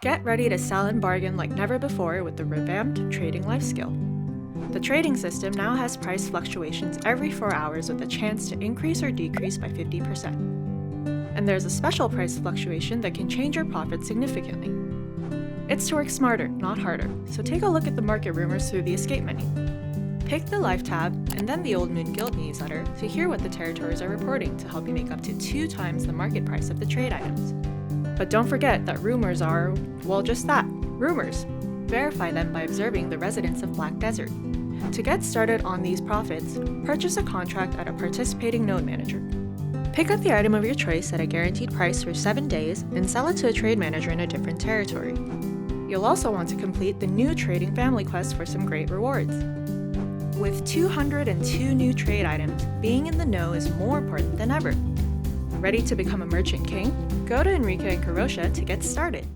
Get ready to sell and bargain like never before with the revamped Trading Life skill. The trading system now has price fluctuations every 4 hours with a chance to increase or decrease by 50%. And there's a special price fluctuation that can change your profit significantly. It's to work smarter, not harder, so take a look at the market rumors through the escape menu. Pick the Life tab and then the Old Moon Guild newsletter to hear what the territories are reporting to help you make up to two times the market price of the trade items. But don't forget that rumors are, well, just that rumors. Verify them by observing the residents of Black Desert. To get started on these profits, purchase a contract at a participating node manager. Pick up the item of your choice at a guaranteed price for 7 days and sell it to a trade manager in a different territory. You'll also want to complete the new trading family quest for some great rewards. With 202 new trade items, being in the know is more important than ever. Ready to become a merchant king? Go to Enrique and Karosha to get started.